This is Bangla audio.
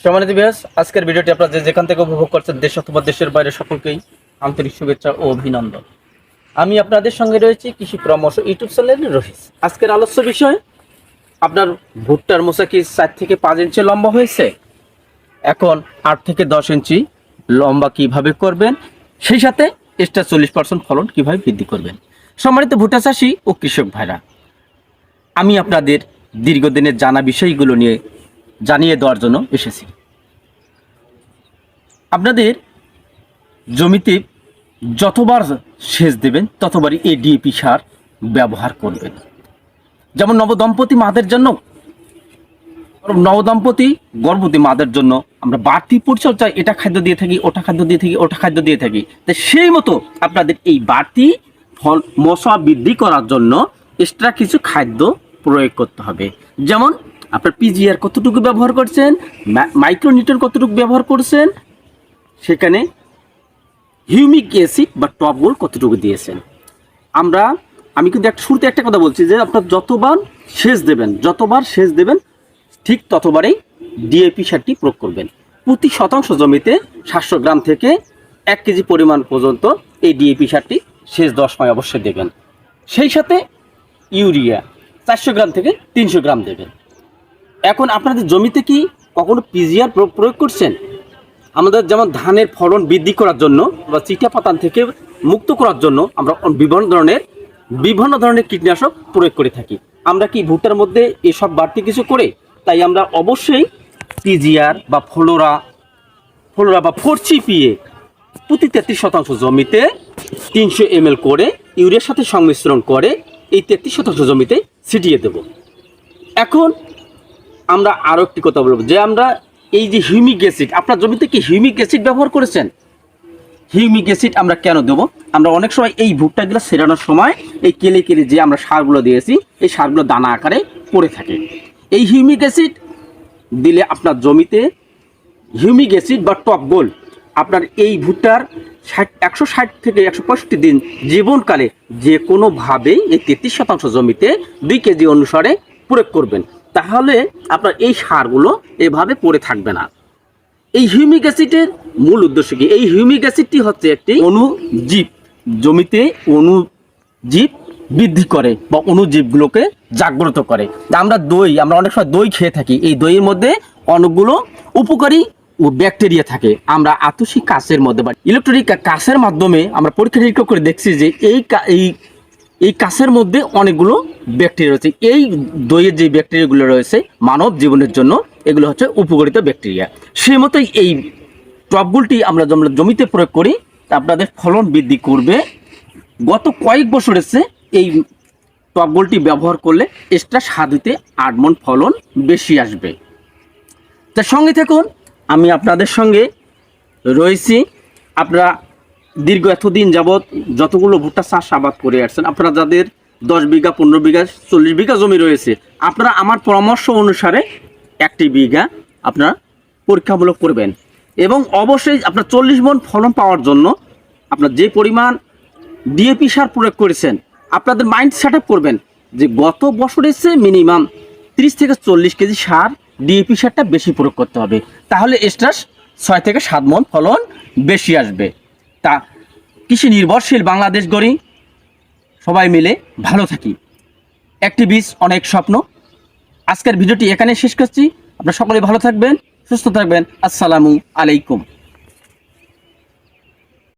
সম্মানিত বিহাস আজকের ভিডিওটি আপনারা যে যেখান থেকে উপভোগ করছেন দেশ অথবা দেশের বাইরে সকলকেই আন্তরিক শুভেচ্ছা ও অভিনন্দন। আমি আপনাদের সঙ্গে রয়েছি কৃষি পরামর্শ ইউটিউব চ্যানেলের রহিস। আজকের আলোচ্য বিষয়, আপনার ভুট্টার মোচা কি চার থেকে পাঁচ ইঞ্চি লম্বা হয়েছে? এখন আট থেকে দশ ইঞ্চি লম্বা কীভাবে করবেন? সেই সাথে এক্সট্রা চল্লিশ পার্সেন্ট ফলন কীভাবে বৃদ্ধি করবেন? সম্মানিত ভুট্টা চাষি ও কৃষক ভাইরা, আমি আপনাদের দীর্ঘদিনের জানা বিষয়গুলো নিয়ে জানিয়ে দেওয়ার জন্য এসেছি। আপনাদের জমিতে যতবার সেচ দেবেন, ততবারই এই ডিএপি সার ব্যবহার করবেন। যেমন নবদম্পতি মাদের জন্য, নবদম্পতি গর্ভবতী মাদের জন্য আমরা বাড়তি পরিচর্যায় এটা খাদ্য দিয়ে থাকি, ওটা খাদ্য দিয়ে থাকি, ওটা খাদ্য দিয়ে থাকি। তো সেই মতো আপনাদের এই বাড়তি ফল মশা বৃদ্ধি করার জন্য এক্সট্রা কিছু খাদ্য প্রয়োগ করতে হবে। যেমন আপনার পিজিআর কতটুকু ব্যবহার করছেন? মাইক্রোনিউটন কতটুকু ব্যবহার করছেন? সেখানে হিউমিক অ্যাসিড বা টপ গোল কতটুকু দিয়েছেন? আমরা, আমি কিন্তু একটা শুরুতে একটা কথা বলছি যে আপনার যতবার সেচ দেবেন, যতবার সেচ দেবেন, ঠিক ততবারেই ডিএপি সারটি প্রয়োগ করবেন। প্রতি শতাংশ জমিতে সাতশো গ্রাম থেকে এক কেজি পরিমাণ পর্যন্ত এই ডিএপি সারটি সেচ দশ সময় অবশ্যই দেবেন। সেই সাথে ইউরিয়া চারশো গ্রাম থেকে তিনশো গ্রাম দেবেন। এখন আপনাদের জমিতে কি কখনো পিজিআর প্রয়োগ করছেন? আমাদের যেমন ধানের ফলন বৃদ্ধি করার জন্য বা চিটা পাতান থেকে মুক্ত করার জন্য আমরা বিভিন্ন ধরনের বিভিন্ন ধরনের কীটনাশক প্রয়োগ করে থাকি। আমরা কি ভুট্টার মধ্যে এসব বাড়তি কিছু করে? তাই আমরা অবশ্যই পিজিআর বা ফ্লোরা ফ্লোরা বা ফোরচিপিএ প্রতি তেত্রিশ শতাংশ জমিতে তিনশো এম করে ইউরিয়ার সাথে সংমিশ্রণ করে এই তেত্রিশ শতাংশ জমিতে ছিটিয়ে দেব। এখন আমরা আরও একটি কথা বলব, যে আমরা এই যে হিউমিক অ্যাসিড, আপনার জমিতে কি হিউমিক অ্যাসিড ব্যবহার করেছেন? হিউমিক অ্যাসিড আমরা কেন দেবো? আমরা অনেক সময় এই ভুট্টাগুলো সেরানোর সময় এই কেলে কেলে যে আমরা সারগুলো দিয়েছি, এই সারগুলো দানা আকারে পড়ে থাকে। এই হিউমিক অ্যাসিড দিলে আপনার জমিতে হিউমিক অ্যাসিড বা টপ গোল, আপনার এই ভুট্টার ষাট, একশো ষাট থেকে একশো পঁয়ষট্টি দিন জীবনকালে যে কোনোভাবেই এই তেত্রিশ শতাংশ জমিতে দুই কেজি অনুসারে প্রয়োগ করবেন। তাহলে আপনার এই সারগুলো এভাবে পড়ে থাকবে না। এই হিউমিক অ্যাসিডের মূল উদ্দেশ্য কি? এই হিউমিক অ্যাসিডটি হচ্ছে একটি অনুজীব জমিতে অনুজীব বৃদ্ধি করে বা অণুজীবগুলোকে জাগ্রত করে। আমরা দই, আমরা অনেক সময় দই খেয়ে থাকি। এই দইয়ের মধ্যে অনেকগুলো উপকারী ও ব্যাকটেরিয়া থাকে। আমরা আতসী কাঁচের মধ্যে বা ইলেকট্রনিক কাঁচের মাধ্যমে আমরা পরীক্ষা নিরীক্ষা করে দেখছি যে এই এই এই কাছের মধ্যে অনেকগুলো ব্যাকটেরিয়া রয়েছে। এই দইয়ের যে ব্যাকটেরিয়াগুলো রয়েছে মানব জীবনের জন্য, এগুলো হচ্ছে উপকারিত ব্যাকটেরিয়া। সেই মতোই এই টপগুলটি আমরা জমিতে প্রয়োগ করি তা আপনাদের ফলন বৃদ্ধি করবে। গত কয়েক বছর এসে এই টপগুলটি ব্যবহার করলে এক্সট্রা সাধুতে আট মন ফলন বেশি আসবে। তার সঙ্গে থাকুন, আমি আপনাদের সঙ্গে রয়েছি। আপনারা দীর্ঘ এতদিন যাবৎ যতগুলো ভুট্টা চাষ আবাদ করে আসছেন, আপনারা যাদের দশ বিঘা, পনেরো বিঘা, চল্লিশ বিঘা জমি রয়েছে, আপনারা আমার পরামর্শ অনুসারে একটি বিঘা আপনারা পরীক্ষামূলক করবেন। এবং অবশ্যই আপনার চল্লিশ মন ফলন পাওয়ার জন্য আপনার যে পরিমাণ ডিএপি সার প্রয়োগ করেছেন, আপনাদের মাইন্ড সেট করবেন যে গত বছরের চেয়ে মিনিমাম তিরিশ থেকে চল্লিশ কেজি সার ডিএপি সারটা বেশি প্রয়োগ করতে হবে। তাহলে এক্সট্রা ছয় থেকে সাত মন ফলন বেশি আসবে। তা কৃষি নির্ভরশীল বাংলাদেশ গড়ি সবাই মিলে ভালো থাকি। একটি বীজ অনেক স্বপ্ন। আজকের ভিডিওটি এখানে শেষ করছি। আপনারা সকলে ভালো থাকবেন, সুস্থ থাকবেন। আসসালামু আলাইকুম।